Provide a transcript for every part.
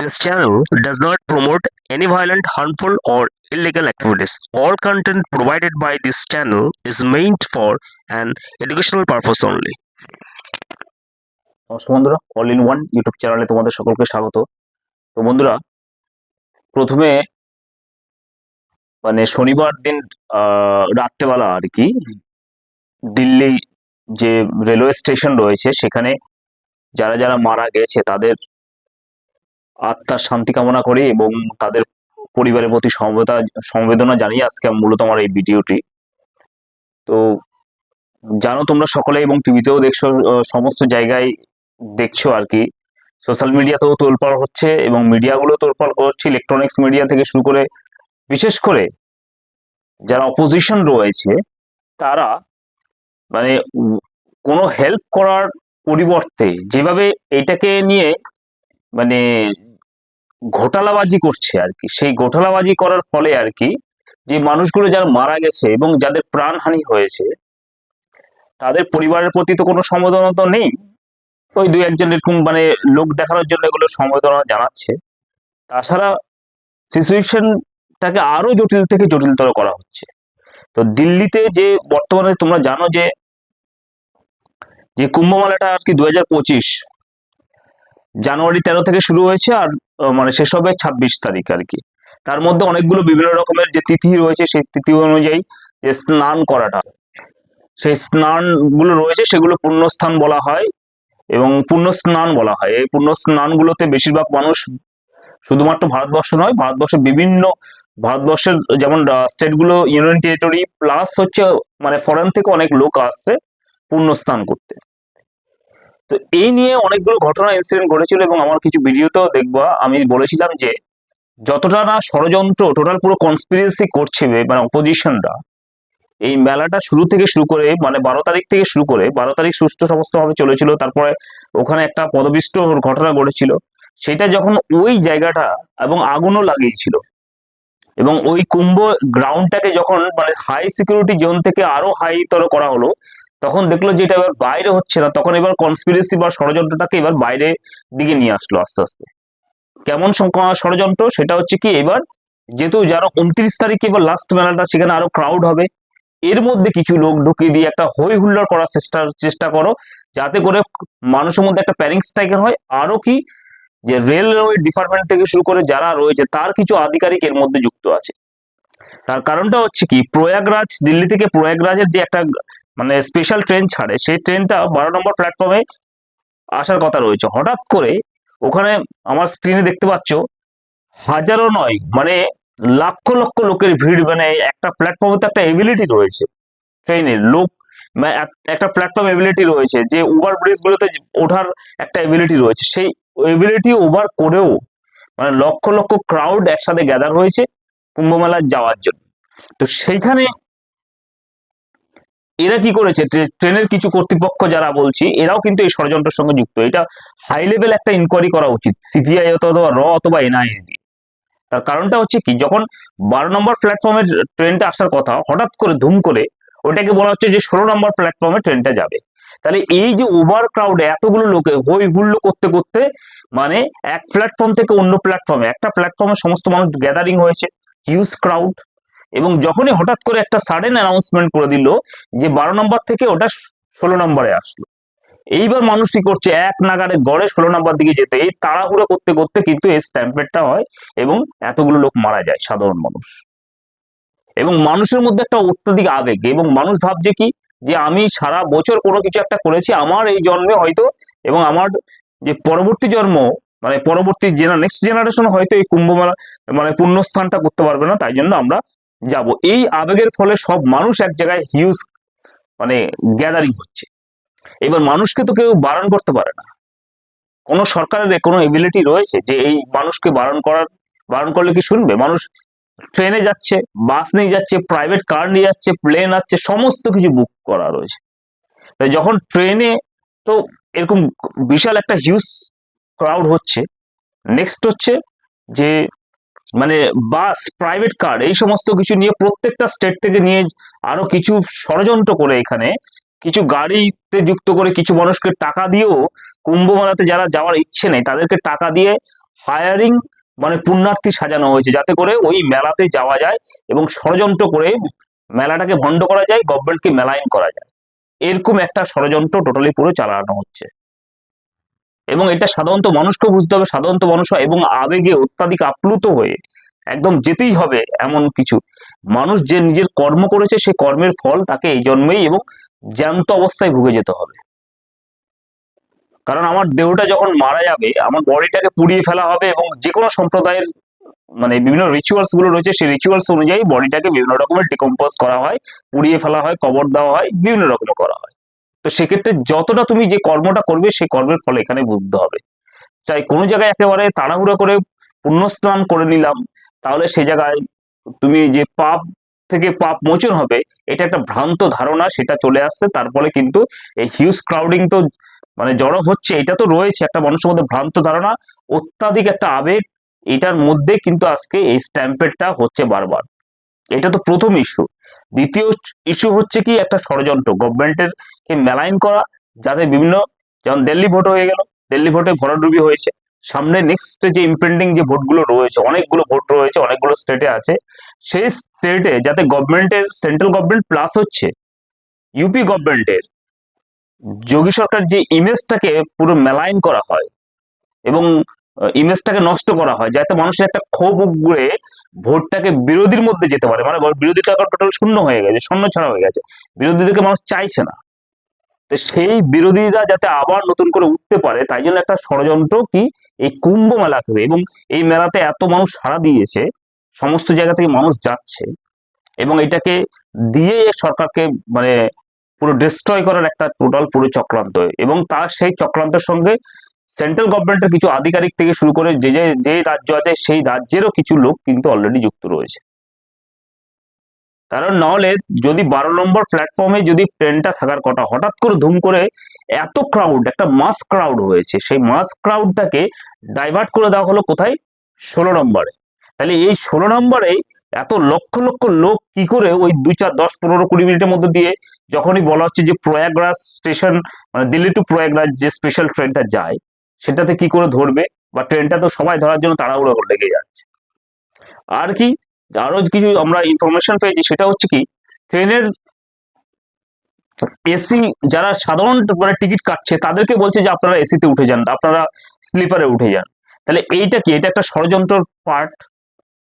This channel does not promote any violent, harmful, or illegal activities. All content provided by this channel is meant for an educational purpose only. নমস্কার বন্ধুরা all in one YouTube চ্যানেলে তোমাদের সকলকে স্বাগত তো বন্ধুরা প্রথমে মানে শনিবার দিন রাত্রেবেলা আর কি দিল্লি যে রেলওয়ে স্টেশন রয়েছে সেখানে যারা যারা মারা গেছে তাদের আত্মার শান্তি কামনা করি এবং তাদের পরিবারের প্রতি সমবেদনা সমবেদনা জানিয়ে আজকে মূলত আমার এই ভিডিওটি। তো জানো তোমরা সকলে এবং টিভিতেও দেখছ সমস্ত জায়গায় দেখছ আর কি। সোশ্যাল মিডিয়াতেও তোলপাড় হচ্ছে এবং মিডিয়াগুলো তোলপাড় করছে ইলেকট্রনিক্স মিডিয়া থেকে শুরু করে, বিশেষ করে যারা অপোজিশন রয়েছে, তারা মানে কোনো হেল্প করার পরিবর্তে যেভাবে এটাকে নিয়ে মানে ঘোটালাবাজি করছে আর কি। সেই ঘোটালাবাজি করার ফলে আর কি যে মানুষগুলো যারা মারা গেছে এবং যাদের প্রাণহানি হয়েছে, তাদের পরিবারের প্রতি তো কোনো সমবেদনা তো নেই। ওই দুই একজন এরকম মানে লোক দেখানোর জন্য এগুলো সমবেদনা জানাচ্ছে। তাছাড়া সিচুয়েশনটাকে আরও জটিল থেকে জটিলতর করা হচ্ছে। তো দিল্লিতে যে বর্তমানে তোমরা জানো যে যে কুম্ভমেলাটা আর কি দু হাজার পঁচিশ জানুয়ারি তেরো থেকে শুরু হয়েছে আর মানে শেষ হবে ছাব্বিশ তারিখ আর কি। তার মধ্যে অনেকগুলো বিভিন্ন রকমের যে তিথি রয়েছে, সেই তিথি অনুযায়ী যে স্নান করাটা সেই স্নানগুলো রয়েছে, সেগুলো পুণ্যস্থান বলা হয় এবং পুণ্য স্নান বলা হয়। এই পুণ্য স্নানগুলোতে বেশিরভাগ মানুষ শুধুমাত্র ভারতবর্ষ নয় ভারতবর্ষের বিভিন্ন, ভারতবর্ষের যেমন স্টেটগুলো ইউনিয়ন টেরিটরি, প্লাস হচ্ছে মানে ফরেন থেকে অনেক লোক আসছে পুণ্য স্নান করতে। তো এই নিয়ে অনেকগুলো ঘটনা ইনসিডেন্ট ঘটেছিল এবং আমার কিছু ভিডিওতেও দেখবা। আমি বলেছিলাম যে, যতটা না ষড়যন্ত্র টোটাল পুরো কনস্পিরেসি করছে মানে অপোজিশনরা এই মেলাটা শুরু থেকে শুরু করে মানে বারো তারিখ থেকে শুরু করে, বারো তারিখ সুস্থ সমস্তভাবে চলেছিল। তারপরে ওখানে একটা পদবিষ্ট ঘটনা ঘটেছিল। সেটা যখন ওই জায়গাটা এবং আগুনও লাগিয়েছিল এবং ওই কুম্ভ গ্রাউন্ডটাকে যখন মানে হাই সিকিউরিটি জোন থেকে আরও হাই তর করা হলো তখন দেখল যে এটা এবার বাইরে হচ্ছে না, তখন এবার কনস্পিরেসি বা ষড়যন্ত্রটাকে এবার বাইরে দিকে নিয়ে আসলো আস্তে আস্তে। কেমন ষড়যন্ত্র? সেটা হচ্ছে কি, এবার যেহেতু যারা উনত্রিশ তারিখে এবার লাস্ট মেলাটা, সেখানে আরও ক্রাউড হবে, এর মধ্যে কিছু লোক ঢুকিয়ে দিয়ে একটা হই হুল্লোড় করার চেষ্টা চেষ্টা করো, যাতে করে মানুষের মধ্যে একটা প্যানিক স্ট্রাইক হয়। আরও কি, যে রেলওয়ে ডিপার্টমেন্ট থেকে শুরু করে যারা রয়েছে, তার কিছু আধিকারিক এর মধ্যে যুক্ত আছে। তার কারণটা হচ্ছে কি, প্রয়াগরাজ, দিল্লি থেকে প্রয়াগরাজের যে একটা মানে স্পেশাল ট্রেন ছাড়ে, সেই ট্রেনটা বারো নম্বর প্ল্যাটফর্মে আসার কথা রয়েছে। হঠাৎ করে ওখানে আমার স্ক্রিনে দেখতে পাচ্ছ, হাজারো নয় মানে লক্ষ লক্ষ লোকের ভিড় মানে একটা প্ল্যাটফর্মে তো একটা এবিলিটি রয়েছে। ট্রেনের লোক একটা প্ল্যাটফর্ম এবিলিটি রয়েছে যে ওভার ব্রিজ গুলোতে ওঠার একটা এবিলিটি রয়েছে। সেই এবিলিটি ওভার করেও মানে লক্ষ লক্ষ ক্রাউড একসাথে গ্যাদার হয়েছে কুম্ভ মেলায় যাওয়ার জন্য। তো সেইখানে এরা কি করেছে? ট্রে- ট্রেনের কিছু কর্তৃপক্ষ যারা বলছি, এরাও কিন্তু এই ষড়যন্ত্রের সঙ্গে যুক্ত। এটা হাই লেভেল একটা ইনকোয়ারি করা উচিত সিবিআই অথবা র অথবা এনআইএ দিয়ে। তার কারণটা হচ্ছে কি, যখন বারো নম্বর প্ল্যাটফর্মের ট্রেনটা আসার কথা, হঠাৎ করে ধুম করে ওটাকে বলা হচ্ছে যে ষোলো নম্বর প্ল্যাটফর্মে ট্রেনটা যাবে। তাহলে এই যে ওভার ক্রাউডে এতগুলো লোকে, হই হুল্লো করতে করতে মানে এক প্ল্যাটফর্ম থেকে অন্য প্ল্যাটফর্মে একটা প্ল্যাটফর্মে সমস্ত মানুষ গ্যাদারিং হয়েছে হিউজ ক্রাউড এবং যখনই হঠাৎ করে একটা সাডেন অ্যানাউন্সমেন্ট করে দিল যে বারো নম্বর থেকে ওটা ষোলো নম্বরে আসলো। এইবার মানুষ কি করছে? এক নাগারে গড়ে ষোলো নম্বর দিকে যেতে। এই তাড়াহুড়ো করতে করতে কিন্তু এই স্ট্যাম্পেডটা হয় এবং এতগুলো লোক মারা যায়, সাধারণ মানুষ। এবং মানুষের মধ্যে একটা অত্যধিক আবেগ এবং মানুষ ভাবছে কি? যে আমি সারা বছর কোনো কিছু একটা করেছি, আমার এই জন্মে হয়তো এবং আমার যে পরবর্তী জন্ম মানে পরবর্তী জেনা নেক্সট জেনারেশন হয়তো এই কুম্ভ মেলা মানে পুণ্যস্থানটা করতে পারবে না, তাই জন্য আমরা যাব। এই আবেগের ফলে সব মানুষ এক জায়গায় হিউজ মানে গ্যাদারিং হচ্ছে। এবার মানুষকে তো কেউ বারণ করতে পারে না। কোনো সরকারের কোনো এবিলিটি রয়েছে যে এই মানুষকে বারণ করার, বারণ করলে কি শুনবে? মানুষ ট্রেনে যাচ্ছে বাস নিয়ে যাচ্ছে প্রাইভেট কার নিয়ে যাচ্ছে প্লেন আছে সমস্ত কিছু বুক করা রয়েছে। যখন ট্রেনে তো এরকম বিশাল একটা হিউজ ক্রাউড হচ্ছে নেক্সট হচ্ছে যে মানে বাস প্রাইভেট কার এই সমস্ত কিছু নিয়ে প্রত্যেকটা স্টেট থেকে নিয়ে আরও কিছু ষড়যন্ত্র করে এখানে। কিছু গাড়িতে যুক্ত করে কিছু মানুষকে টাকা দিয়েও কুম্ভ মেলাতে যারা যাওয়ার ইচ্ছে নেই, তাদেরকে টাকা দিয়ে হায়ারিং মানে পুণ্যার্থী সাজানো হয়েছে যাতে করে ওই মেলাতে যাওয়া যায় এবং ষড়যন্ত্র করে মেলাটাকে ভণ্ড করা যায় গভর্নমেন্টকে মেলাইন করা যায়। এরকম একটা ষড়যন্ত্র টোটালি পুরো চালানো হচ্ছে। এবং এটা সাধারণত মানুষকে বুঝতে হবে, সাধারণত মানুষ এবং আবেগে অত্যাধিক আপ্লুত হয়ে একদম যেতেই হবে এমন কিছু। মানুষ যে নিজের কর্ম করেছে, সেই কর্মের ফল তাকে এই জন্মেই এবং জ্যান্ত অবস্থায় ভুগে যেতে হবে। কারণ আমার দেহটা যখন মারা যাবে, আমার বডিটাকে পুড়িয়ে ফেলা হবে এবং যে কোনো সম্প্রদায়ের মানে বিভিন্ন রিচুয়ালসগুলো রয়েছে, সেই রিচুয়ালস অনুযায়ী বডিটাকে বিভিন্ন রকমের ডিকম্পোজ করা হয়, পুড়িয়ে ফেলা হয়, কবর দেওয়া হয়, বিভিন্ন রকমের করা হয়। তো সেক্ষেত্রে যতটা তুমি যে কর্মটা করবে, সেই কর্মের ফল এখানে বুঝতে হবে। চাই কোনো জায়গায় একেবারে তাড়াহুড়ো করে পুণ্যস্নান করে নিলাম, তাহলে সে জায়গায় তুমি যে পাপ থেকে পাপ মোচন হবে, এটা একটা ভ্রান্ত ধারণা, সেটা চলে আসছে। তারপরে কিন্তু এই হিউজ ক্রাউডিং তো মানে জড়ো হচ্ছে, এটা তো রয়েছে একটা মানুষের মধ্যে ভ্রান্ত ধারণা, অত্যাধিক একটা আবেগ, এটার মধ্যে কিন্তু আজকে এই স্ট্যাম্পেডটা হচ্ছে বারবার। এটা তো প্রথম ইস্যু দ্বিতীয় ইস্যু হচ্ছে কি, একটা ষড়যন্ত্র। গভর্নমেন্টের কে মেলাইন করা, যাতে বিভিন্ন, যেমন দিল্লি ভোট হয়ে গেল, দিল্লি ভোটে ভরাডুবি হয়েছে। সামনে নেক্সট যে ইম্পেন্ডিং যে ভোটগুলো রয়েছে, অনেকগুলো ভোট রয়েছে, অনেকগুলো স্টেটে আছে। সেই স্টেটে যাতে গভর্নমেন্টের সেন্ট্রাল গভর্নমেন্ট প্লাস হচ্ছে ইউপি গভর্নমেন্টের যোগী সরকার যে ইমেজটাকে পুরো মেলাইন করা হয়, এবং ইমেজটাকে নষ্ট করা হয়, যাতে মানুষের একটা ক্ষোভ উগড়ে ভোটটাকে বিরোধীর মধ্যে যেতে পারে। মানে বিরোধীটা টোটাল শূন্য হয়ে গেছে, শূন্য ছাড়া হয়ে গেছে। বিরোধীদেরকে মানুষ চাইছে না। সেই বিরোধীরা যাতে আবার নতুন করে উঠতে পারে, তাই জন্য একটা ষড়যন্ত্র কি? এই কুম্ভ মেলা করে। এবং এই মেলাতে এত মানুষ সাড়া দিয়েছে, সমস্ত জায়গা থেকে মানুষ যাচ্ছে। এবং এটাকে দিয়ে সরকারকে মানে পুরো ডিস্ট্রয় করার একটা টোটাল পুরো চক্রান্ত এবং তার সেই চক্রান্তের সঙ্গে সেন্ট্রাল গভর্নমেন্টের কিছু আধিকারিক থেকে শুরু করে যে যে যে রাজ্য আছে, সেই রাজ্যেরও কিছু লোক কিন্তু অলরেডি যুক্ত রয়েছে। কারণ নাহলে যদি বারো নম্বর প্ল্যাটফর্মে যদি ট্রেনটা থাকার কথা, হঠাৎ করে ধুম করে এত ক্রাউড একটা মাস ক্রাউড হয়েছে, সেই মাস ক্রাউডটাকে ডাইভার্ট করে দেওয়া হলো কোথায়? ষোলো নম্বরে। তাহলে এই ষোলো নম্বরে এত লক্ষ লক্ষ লোক কি করে ওই দু চার, দশ, পনেরো, কুড়ি মিনিটের মধ্যে দিয়ে যখনই বলা হচ্ছে যে প্রয়াগরাজ স্টেশন মানে দিল্লি টু প্রয়াগরাজ যে স্পেশাল ট্রেনটা যায়, সেটাতে কি করে ধরবে? বা ট্রেনটা তো সবাই ধরার জন্য তাড়াহুড়ো লেগে যাচ্ছে। আর কি? আরও কিছু আমরা ইনফরমেশন পেয়েছি, সেটা হচ্ছে কি, ট্রেনের এসি যারা সাধারণ মানে টিকিট কাটছে, তাদেরকে বলছে যে আপনারা এসিতে উঠে যান, আপনারা স্লিপারে উঠে যান। তাহলে এইটা কি? এটা একটা ষড়যন্ত্র পার্ট।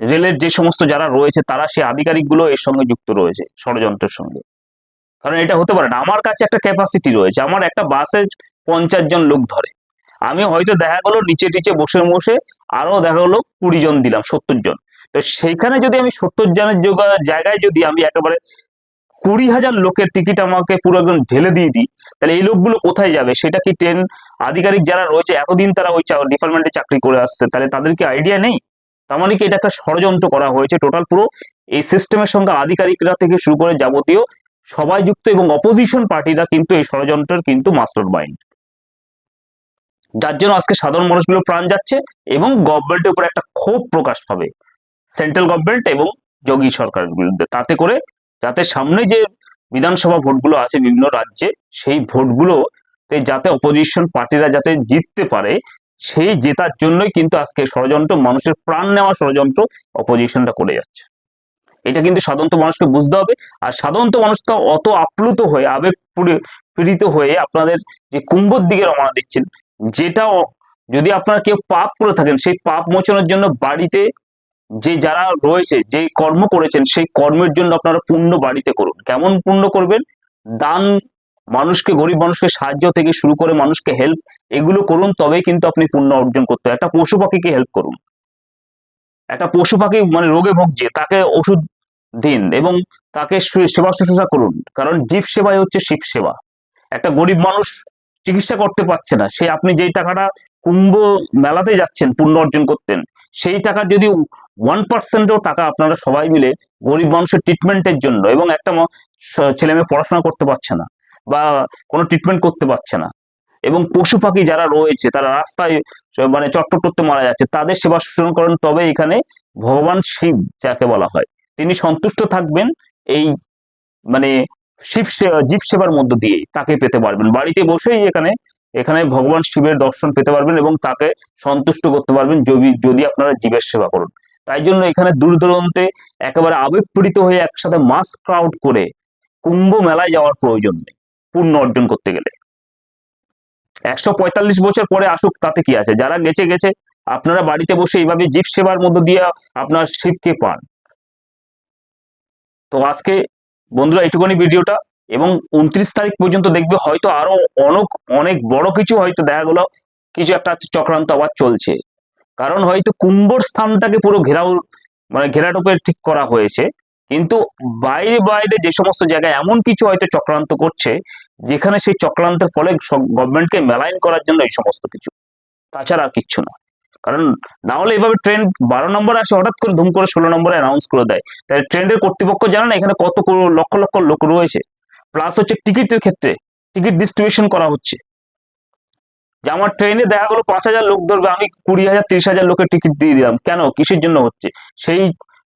রেলের যে সমস্ত যারা রয়েছে, তারা সেই আধিকারিকগুলো এর সঙ্গে যুক্ত রয়েছে, ষড়যন্ত্রের সঙ্গে। কারণ এটা হতে পারে না। আমার কাছে একটা ক্যাপাসিটি রয়েছে, আমার একটা বাসে পঞ্চাশ জন লোক ধরে। আমি হয়তো দেখা গেলো নিচে টিচে বসে বসে আরও দেখা গেলো কুড়ি জন দিলাম, সত্তর জন। তো সেইখানে যদি আমি সত্তর জনের যোগা- জায়গায় যদি আমি একেবারে কুড়ি হাজার লোকের টিকিট আমাকে পুরো একদম ঢেলে দিয়ে দিই, তাহলে এই লোকগুলো কোথায় যাবে? সেটা কি ট্রেন আধিকারিক যারা রয়েছে, এতদিন তারা ওই ডিপার্টমেন্টে চাকরি করে আসছে, তাহলে তাদের কি আইডিয়া নেই? তার মানে কি এটা একটা ষড়যন্ত্র করা হয়েছে টোটাল পুরো। এই সিস্টেমের সঙ্গে আধিকারিকরা থেকে শুরু করে যাবতীয় সবাই যুক্ত এবং অপোজিশন পার্টিরা কিন্তু এই ষড়যন্ত্রের কিন্তু মাস্টার মাইন্ড যার জন্য আজকে সাধারণ মানুষগুলো প্রাণ যাচ্ছে এবং গভর্নমেন্টের উপর একটা ক্ষোভ প্রকাশ পাবে। সেন্ট্রাল গভর্নমেন্ট এবং যোগী সরকারের বিরুদ্ধে। তাতে করে যাতে সামনে যে বিধানসভা ভোটগুলো আছে বিভিন্ন রাজ্যে, সেই ভোটগুলো যাতে অপোজিশন পার্টিরা যাতে জিততে পারে, সেই জেতার জন্যই কিন্তু আজকে ষড়যন্ত্র, মানুষের প্রাণ নেওয়া ষড়যন্ত্র অপোজিশনটা করে যাচ্ছে। এটা কিন্তু সাধারণত মানুষকে বুঝতে হবে। আর সাধারণত মানুষ তো অত আপ্লুত হয়ে আবেগ পীড়িত হয়ে আপনাদের যে কুম্ভর দিকে রওনা দিচ্ছেন, যেটা যদি আপনারা কেউ পাপ করে থাকেন, সেই পাপ মোচনের জন্য বাড়িতে যে যারা রয়েছে যে কর্ম করেছেন, সেই কর্মের জন্য আপনারা পুণ্য বাড়িতে করুন। কেমন পুণ্য করবেন? দান মানুষকে, গরিব মানুষকে সাহায্য থেকে শুরু করে মানুষকে হেল্প এগুলো করুন, তবেই কিন্তু আপনি পুণ্য অর্জন করতে। একটা পশু পাখিকে হেল্প করুন। একটা পশু পাখি মানে রোগে ভুগছে, তাকে ওষুধ দিন এবং তাকে সেবা শুশ্রূষা করুন। কারণ জীব সেবাই হচ্ছে শিব সেবা। একটা গরিব মানুষ চিকিৎসা করতে পারছে না। সে আপনি যেই টাকাটা কুম্ভ মেলাতে যাচ্ছেন, পুণ্য অর্জন করতেন, সেই টাকার যদি ওয়ান পার্সেন্টও টাকা আপনারা সবাই মিলে গরিব মানুষের ট্রিটমেন্টের জন্য এবং একটা ছেলে মেয়ে পড়াশোনা করতে পারছে না বা কোনো ট্রিটমেন্ট করতে পারছে না এবং পশু পাখি যারা রয়েছে, তারা রাস্তায় মানে চট্টর করতে মারা যাচ্ছে, তাদের সেবা শোষণ করেন, তবে এখানে ভগবান শিব যাকে বলা হয়, তিনি সন্তুষ্ট থাকবেন এই মানে শিব জীব সেবার মধ্য দিয়ে, তাকে পেতে পারবেন। বাড়িতে বসেই এখানে এখানে ভগবান শিবের দর্শন পেতে পারবেন এবং তাকে সন্তুষ্ট করতে পারবেন যদি যদি আপনারা জীবের সেবা করুন। তাই জন্য এখানে দূর দূরান্তে একেবারে আবেগপ্রীত হয়ে একসাথে মাস ক্রাউড করে কুম্ভ মেলায় যাওয়ার প্রয়োজন নেই, পুণ্য অর্জন করতে গেলে। একশো পঁয়তাল্লিশ বছর পরে আসুক, তাতে কি আছে? যারা গেছে গেছে, আপনারা বাড়িতে বসে এইভাবে জীব সেবার মধ্য দিয়ে আপনার শিবকে পান। তো আজকে বন্ধুরা, এইটুকুনি ভিডিওটা। এবং উনত্রিশ তারিখ পর্যন্ত দেখবে হয়তো আরও অনেক অনেক বড় কিছু হয়তো দেখা গেলো, কিছু একটা চক্রান্ত আবার চলছে। কারণ হয়তো কুম্ভর স্থানটাকে পুরো ঘেরাও মানে ঘেরাটোপে ঠিক করা হয়েছে। কিন্তু বাইরে বাইরে যে সমস্ত জায়গায় এমন কিছু হয়তো চক্রান্ত করছে, যেখানে সেই চক্রান্তের ফলে গভর্নমেন্টকে মেলাইন করার জন্য এই সমস্ত কিছু। তাছাড়া আর কিচ্ছু না। কারণ না হলে এভাবে ট্রেন বারো নম্বরে আসে, হঠাৎ করে ধুম করে ষোলো নম্বরে অ্যানাউন্স করে দেয়। তাই ট্রেনের কর্তৃপক্ষ জানে না এখানে কত লক্ষ লক্ষ লোক রয়েছে। প্লাস হচ্ছে টিকিটের ক্ষেত্রে টিকিট ডিস্ট্রিবিউশন করা হচ্ছে। যে আমার ট্রেনে দেখা গেলো পাঁচ হাজার লোক ধরবে, আমি কুড়ি হাজার, তিরিশ হাজার লোকের টিকিট দিয়ে দিলাম। কেন? কিসের জন্য হচ্ছে? সেই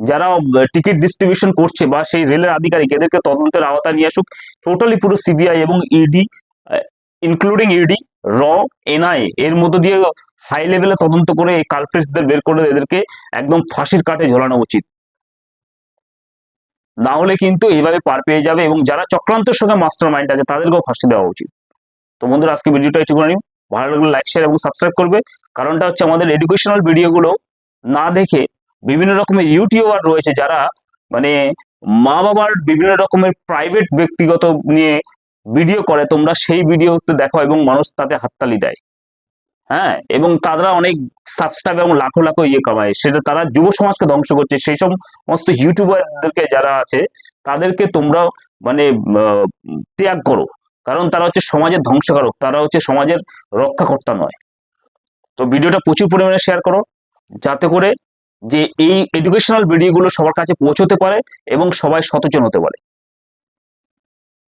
যারা টিকিট ডিস্ট্রিবিউশন করছে বা সেই রেলের আধিকারিক, এদেরকে তদন্তের আওতায় নিয়ে আসুক। টোটালি পুরো সিবিআই এবং ইডি ইনক্লুডিং ইডি র এনআই এর মধ্য দিয়ে হাই লেভেলে তদন্ত করে এই কালপ্রিটসদের বের করে এদেরকে একদম ফাঁসির কাঠে ঝোলানো উচিত। না হলে কিন্তু এইভাবে পার পেয়ে যাবে এবং যারা চক্রান্তের সঙ্গে মাস্টার মাইন্ড আছে, তাদেরকেও ফাঁসি দেওয়া উচিত। তো বন্ধুরা, আজকে ভিডিওটা একটুখানি ভালো লাগলে লাইক শেয়ার এবং সাবস্ক্রাইব করবে। কারণটা হচ্ছে আমাদের এডুকেশনাল ভিডিওগুলো না দেখে বিভিন্ন রকমের ইউটিউবার রয়েছে যারা মানে মা বাবার বিভিন্ন রকমের প্রাইভেট ব্যক্তিগত নিয়ে ভিডিও করে। তোমরা সেই ভিডিওতে দেখো এবং মানুষ তাতে হাততালি দেয়। হ্যাঁ এবং তারা অনেক সাবস্ক্রাইব এবং লাখো লাখো ইয়ে কামায়। সেটা তারা যুব সমাজকে ধ্বংস করছে। সেই সমস্ত ইউটিউবারদেরকে যারা আছে, তাদেরকে তোমরা মানে ত্যাগ করো। কারণ তারা হচ্ছে সমাজের ধ্বংসকারক। তারা হচ্ছে সমাজের রক্ষাকর্তা নয়। তো ভিডিওটা প্রচুর পরিমাণে শেয়ার করো। যাতে করে যে এই এডুকেশনাল ভিডিওগুলো সবার কাছে পৌঁছতে পারে এবং সবাই সচেতন হতে পারে।